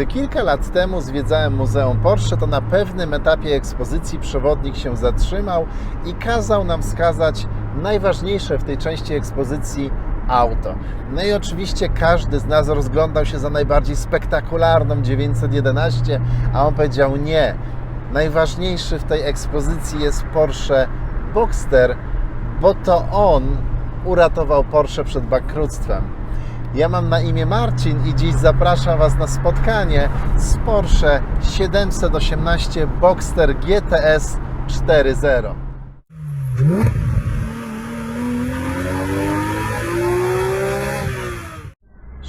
Gdy kilka lat temu zwiedzałem Muzeum Porsche, to na pewnym etapie ekspozycji przewodnik się zatrzymał i kazał nam wskazać najważniejsze w tej części ekspozycji auto. No i oczywiście każdy z nas rozglądał się za najbardziej spektakularną 911, a on powiedział nie. Najważniejszy w tej ekspozycji jest Porsche Boxster, bo to on uratował Porsche przed bankructwem. Ja mam na imię Marcin i dziś zapraszam Was na spotkanie z Porsche 718 Boxster GTS 4.0.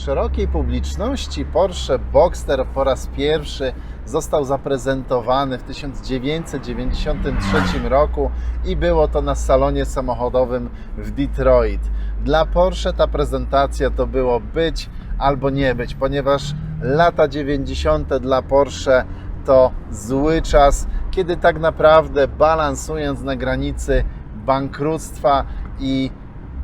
Szerokiej publiczności Porsche Boxster po raz pierwszy został zaprezentowany w 1993 roku i było to na salonie samochodowym w Detroit. Dla Porsche ta prezentacja to było być albo nie być, ponieważ lata 90. dla Porsche to zły czas, kiedy tak naprawdę balansując na granicy bankructwa i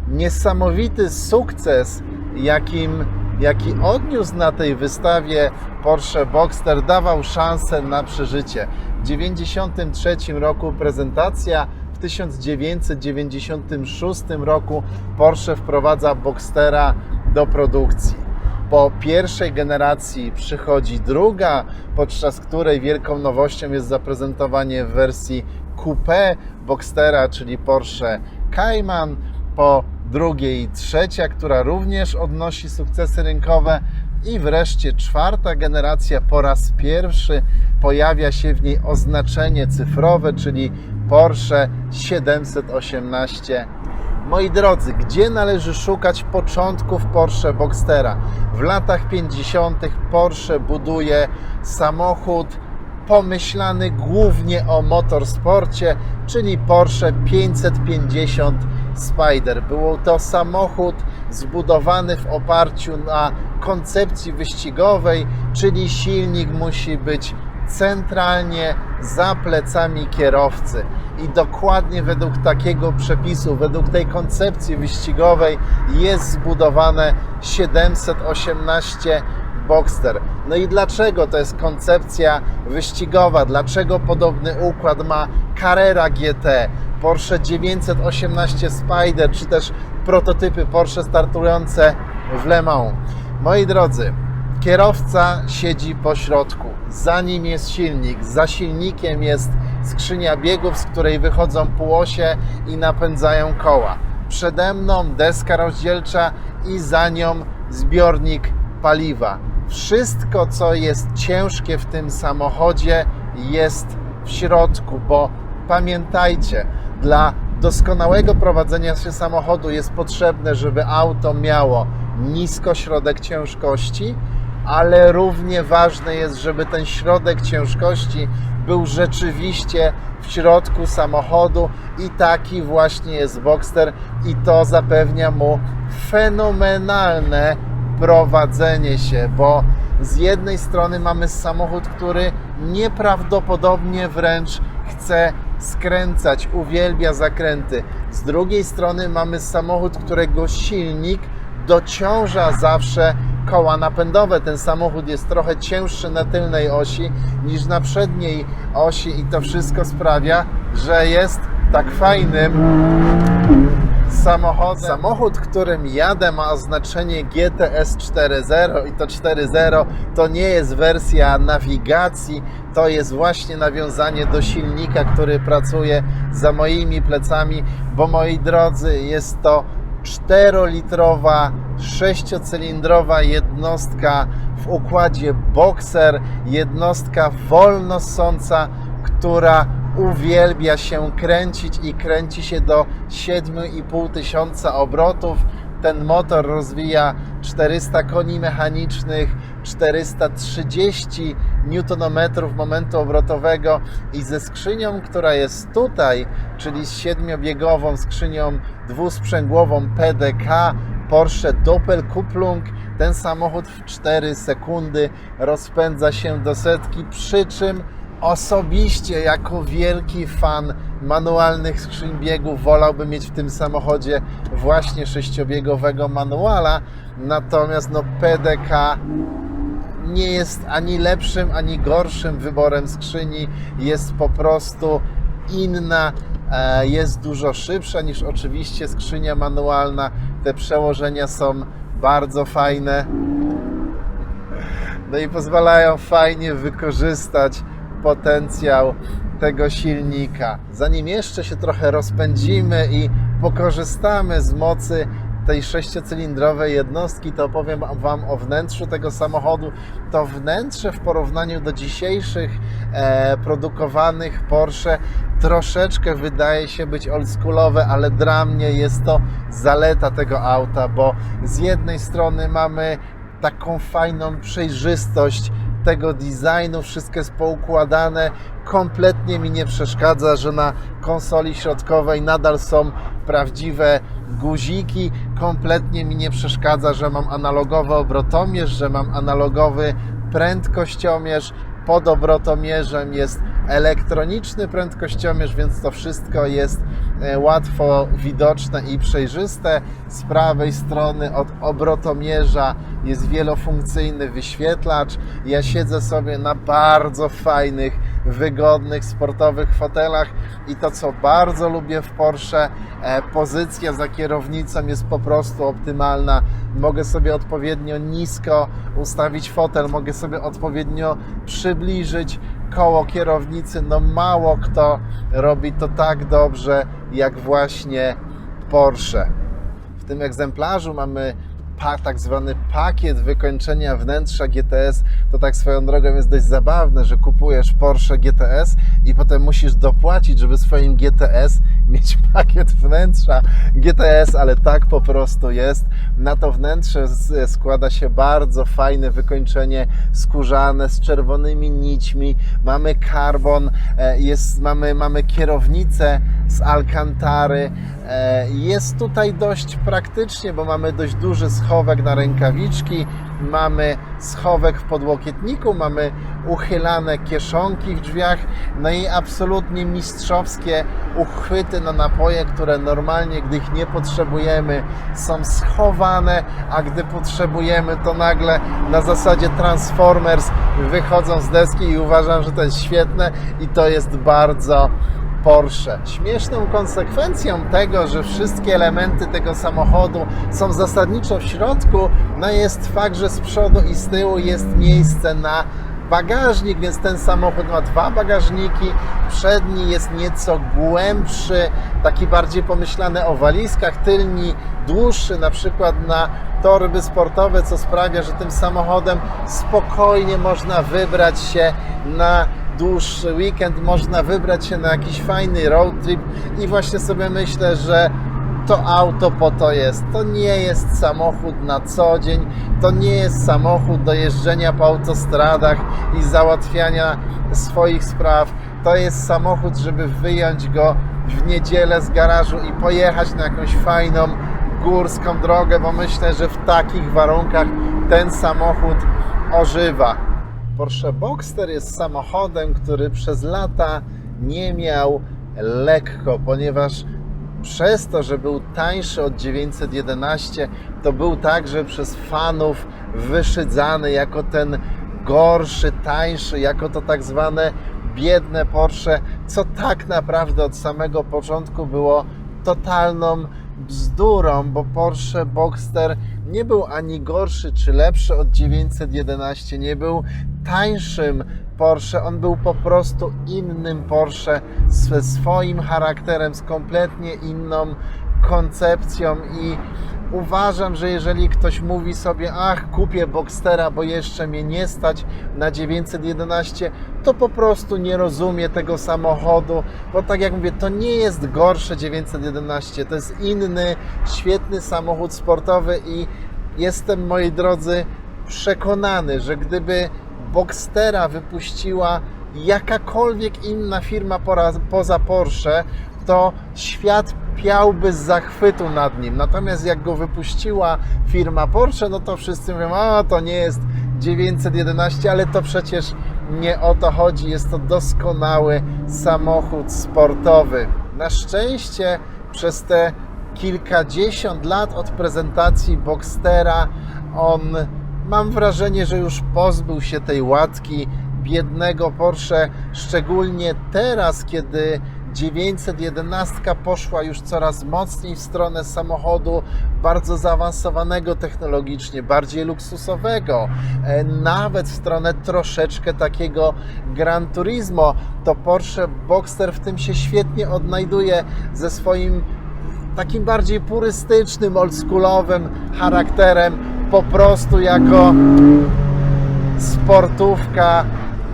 niesamowity sukces, jakim, jaki odniósł na tej wystawie Porsche Boxster, dawał szansę na przeżycie. W 1993 roku prezentacja, w 1996 roku Porsche wprowadza Boxstera do produkcji. Po pierwszej generacji przychodzi druga, podczas której wielką nowością jest zaprezentowanie w wersji coupé Boxstera, czyli Porsche Cayman. Po drugiej trzecia, która również odnosi sukcesy rynkowe. I wreszcie czwarta generacja po raz pierwszy pojawia się w niej oznaczenie cyfrowe, czyli Porsche 718 Moi drodzy, gdzie należy szukać początków Porsche Boxstera? W latach 50. Porsche buduje samochód pomyślany głównie o motorsporcie, czyli Porsche 550 Spider. Był to samochód zbudowany w oparciu na koncepcji wyścigowej, czyli silnik musi być centralnie za plecami kierowcy. I dokładnie według takiego przepisu, według tej koncepcji wyścigowej jest zbudowane 718 Boxster. No i dlaczego to jest koncepcja wyścigowa? Dlaczego podobny układ ma Carrera GT, Porsche 918 Spider, czy też prototypy Porsche startujące w Le Mans? Moi drodzy, Kierowca siedzi po środku, za nim jest silnik, za silnikiem jest skrzynia biegów, z której wychodzą półosie i napędzają koła. Przede mną deska rozdzielcza i za nią zbiornik paliwa. Wszystko, co jest ciężkie w tym samochodzie, jest w środku, bo pamiętajcie, dla doskonałego prowadzenia się samochodu jest potrzebne, żeby auto miało nisko środek ciężkości, ale równie ważne jest, żeby ten środek ciężkości był rzeczywiście w środku samochodu i taki właśnie jest Boxster i to zapewnia mu fenomenalne prowadzenie się, bo z jednej strony mamy samochód, który nieprawdopodobnie wręcz chce skręcać, uwielbia zakręty. Z drugiej strony mamy samochód, którego silnik dociąża zawsze koła napędowe. Ten samochód jest trochę cięższy na tylnej osi niż na przedniej osi i to wszystko sprawia, że jest tak fajnym samochodem. Samochód, którym jadę ma oznaczenie GTS 4.0 i to 4.0 to nie jest wersja nawigacji, to jest właśnie nawiązanie do silnika, który pracuje za moimi plecami, bo moi drodzy, jest to 4-litrowa, 6-cylindrowa jednostka w układzie Boxer, jednostka wolno ssąca, która uwielbia się kręcić i kręci się do 7,5 tysiąca obrotów. Ten motor rozwija 400 koni mechanicznych, 430 Nm momentu obrotowego i ze skrzynią, która jest tutaj, czyli z siedmiobiegową skrzynią dwusprzęgłową PDK Porsche Doppelkupplung, ten samochód w 4 sekundy rozpędza się do setki, przy czym osobiście jako wielki fan manualnych skrzyń biegów wolałbym mieć w tym samochodzie właśnie sześciobiegowego manuala, natomiast no PDK nie jest ani lepszym, ani gorszym wyborem skrzyni. Jest po prostu inna, e, jest dużo szybsza niż oczywiście skrzynia manualna. Te przełożenia są bardzo fajne. No i pozwalają fajnie wykorzystać potencjał tego silnika. Zanim jeszcze się trochę rozpędzimy i pokorzystamy z mocy tej sześciocylindrowej jednostki, to opowiem Wam o wnętrzu tego samochodu. To wnętrze w porównaniu do dzisiejszych e, produkowanych Porsche troszeczkę wydaje się być oldschoolowe, ale dla mnie jest to zaleta tego auta, bo z jednej strony mamy taką fajną przejrzystość tego designu, wszystko jest poukładane. Kompletnie mi nie przeszkadza, że na konsoli środkowej nadal są prawdziwe guziki. Kompletnie mi nie przeszkadza, że mam analogowy obrotomierz, że mam analogowy prędkościomierz. Pod obrotomierzem jest elektroniczny prędkościomierz, więc to wszystko jest e, łatwo widoczne i przejrzyste. Z prawej strony od obrotomierza jest wielofunkcyjny wyświetlacz. Ja siedzę sobie na bardzo fajnych, wygodnych, sportowych fotelach i to, co bardzo lubię w Porsche, e, pozycja za kierownicą jest po prostu optymalna. Mogę sobie odpowiednio nisko ustawić fotel, mogę sobie odpowiednio przybliżyć koło kierownicy. No mało kto robi to tak dobrze jak właśnie Porsche. W tym egzemplarzu mamy tak zwany pakiet wykończenia wnętrza GTS. To tak swoją drogą jest dość zabawne, że kupujesz Porsche GTS i potem musisz dopłacić, żeby swoim GTS mieć pakiet wnętrza GTS, ale tak po prostu jest. Na to wnętrze składa się bardzo fajne wykończenie skórzane z czerwonymi nićmi. Mamy karbon, e, jest, mamy, mamy kierownicę z alkantary. E, Jest tutaj dość praktycznie, bo mamy dość duży schowek na rękawiczki, mamy schowek w podłokietniku, mamy uchylane kieszonki w drzwiach, no i absolutnie mistrzowskie uchwyty na napoje, które normalnie, gdy ich nie potrzebujemy, są schowane, a gdy potrzebujemy, to nagle na zasadzie Transformers wychodzą z deski i uważam, że to jest świetne i to jest bardzo Porsche. Śmieszną konsekwencją tego, że wszystkie elementy tego samochodu są zasadniczo w środku, no jest fakt, że z przodu i z tyłu jest miejsce na bagażnik, więc ten samochód ma dwa bagażniki. Przedni jest nieco głębszy, taki bardziej pomyślany o walizkach, tylni dłuższy, na przykład na torby sportowe, co sprawia, że tym samochodem spokojnie można wybrać się na dłuższy weekend, można wybrać się na jakiś fajny road trip i właśnie sobie myślę, że to auto po to jest. To nie jest samochód na co dzień, to nie jest samochód do jeżdżenia po autostradach i załatwiania swoich spraw. To jest samochód, żeby wyjąć go w niedzielę z garażu i pojechać na jakąś fajną górską drogę, bo myślę, że w takich warunkach ten samochód ożywa. Porsche Boxster jest samochodem, który przez lata nie miał lekko, ponieważ przez to, że był tańszy od 911, to był także przez fanów wyszydzany jako ten gorszy, tańszy, jako to tak zwane biedne Porsche, co tak naprawdę od samego początku było totalną bzdurą, bo Porsche Boxster nie był ani gorszy czy lepszy od 911, nie był tańszym Porsche, on był po prostu innym Porsche ze swoim charakterem, z kompletnie inną koncepcją i uważam, że jeżeli ktoś mówi sobie, ach, kupię Boxstera, bo jeszcze mnie nie stać na 911, to po prostu nie rozumie tego samochodu, bo tak jak mówię, to nie jest gorsze 911, to jest inny, świetny samochód sportowy i jestem, moi drodzy, przekonany, że gdyby Boxstera wypuściła jakakolwiek inna firma poza Porsche, to świat piałby z zachwytu nad nim. Natomiast jak go wypuściła firma Porsche, no to wszyscy mówią, a to nie jest 911, ale to przecież nie o to chodzi. Jest to doskonały samochód sportowy. Na szczęście przez te kilkadziesiąt lat od prezentacji Boxstera on mam wrażenie, że już pozbył się tej łatki biednego Porsche, szczególnie teraz, kiedy 911 poszła już coraz mocniej w stronę samochodu bardzo zaawansowanego technologicznie, bardziej luksusowego, e, nawet w stronę troszeczkę takiego Gran Turismo. To Porsche Boxster w tym się świetnie odnajduje ze swoim takim bardziej purystycznym, oldschoolowym charakterem, po prostu jako sportówka.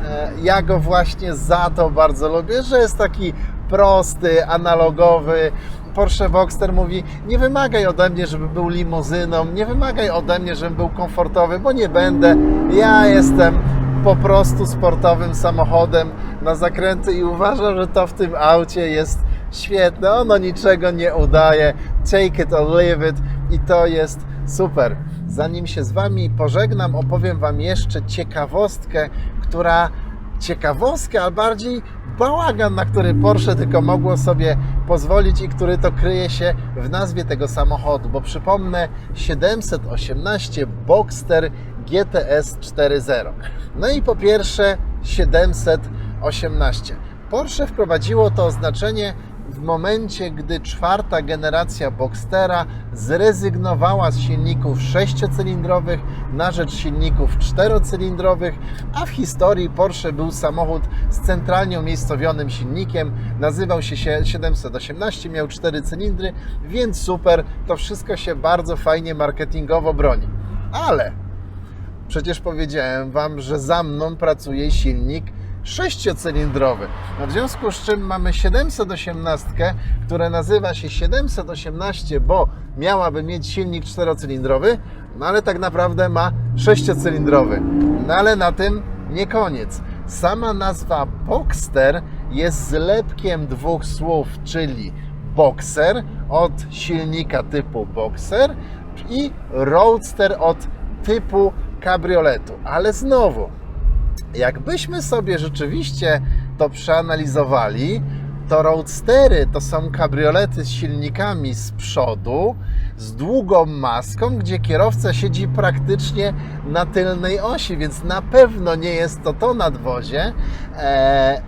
E, Ja go właśnie za to bardzo lubię, że jest taki prosty, analogowy. Porsche Boxster mówi: Nie wymagaj ode mnie, żeby był limuzyną, nie wymagaj ode mnie, żebym był komfortowy, bo nie będę. Ja jestem po prostu sportowym samochodem na zakręty i uważam, że to w tym aucie jest świetne. Ono niczego nie udaje. Take it or leave it i to jest super. Zanim się z Wami pożegnam, opowiem Wam jeszcze ciekawostkę, która ciekawostkę, a bardziej bałagan, na który Porsche tylko mogło sobie pozwolić i który to kryje się w nazwie tego samochodu, bo przypomnę 718 Boxster GTS 4.0. No i po pierwsze 718. Porsche wprowadziło to oznaczenie w momencie, gdy czwarta generacja Boxstera zrezygnowała z silników sześciocylindrowych na rzecz silników czterocylindrowych, a w historii Porsche był samochód z centralnie umiejscowionym silnikiem, nazywał się 718, miał cztery cylindry, więc super, to wszystko się bardzo fajnie marketingowo broni. Ale przecież powiedziałem Wam, że za mną pracuje silnik sześciocylindrowy. No w związku z czym mamy 718, która nazywa się 718, bo miałaby mieć silnik czterocylindrowy, no ale tak naprawdę ma sześciocylindrowy. No ale na tym nie koniec. Sama nazwa Boxster jest zlepkiem dwóch słów, czyli Boxer od silnika typu Boxer i Roadster od typu kabrioletu. Ale znowu, jakbyśmy sobie rzeczywiście to przeanalizowali, to roadstery to są kabriolety z silnikami z przodu, z długą maską, gdzie kierowca siedzi praktycznie na tylnej osi, więc na pewno nie jest to to nadwozie. Eee,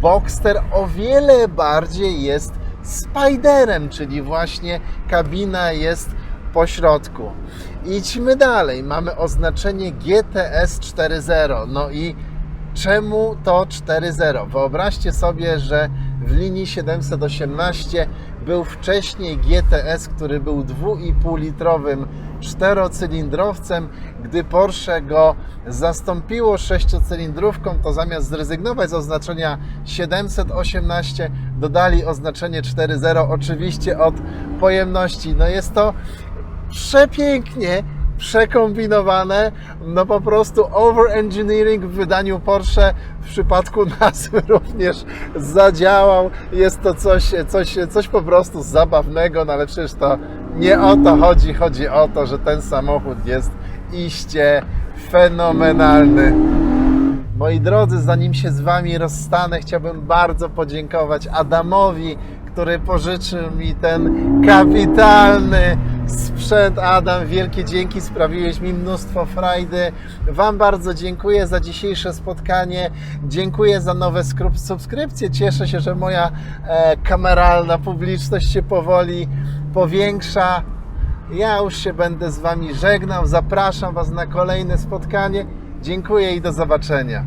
Boxster o wiele bardziej jest Spiderem, czyli właśnie kabina jest po środku. Idźmy dalej. Mamy oznaczenie GTS 4.0. No i czemu to 4.0? Wyobraźcie sobie, że w linii 718 był wcześniej GTS, który był 2,5 litrowym czterocylindrowcem. Gdy Porsche go zastąpiło sześciocylindrówką, to zamiast zrezygnować z oznaczenia 718, dodali oznaczenie 4.0, oczywiście od pojemności. No jest to przepięknie przekombinowane, no po prostu overengineering w wydaniu Porsche w przypadku nazwy również zadziałał. Jest to coś, coś, coś po prostu zabawnego, no ale przecież to nie o to chodzi. Chodzi o to, że ten samochód jest iście fenomenalny. Moi drodzy, zanim się z Wami rozstanę, chciałbym bardzo podziękować Adamowi, który pożyczył mi ten kapitalny sprzęt. Adam, wielkie dzięki, sprawiłeś mi mnóstwo frajdy. Wam bardzo dziękuję za dzisiejsze spotkanie. Dziękuję za nowe subskrypcje. Cieszę się, że moja e, kameralna publiczność się powoli powiększa. Ja już się będę z Wami żegnał. Zapraszam Was na kolejne spotkanie. Dziękuję i do zobaczenia.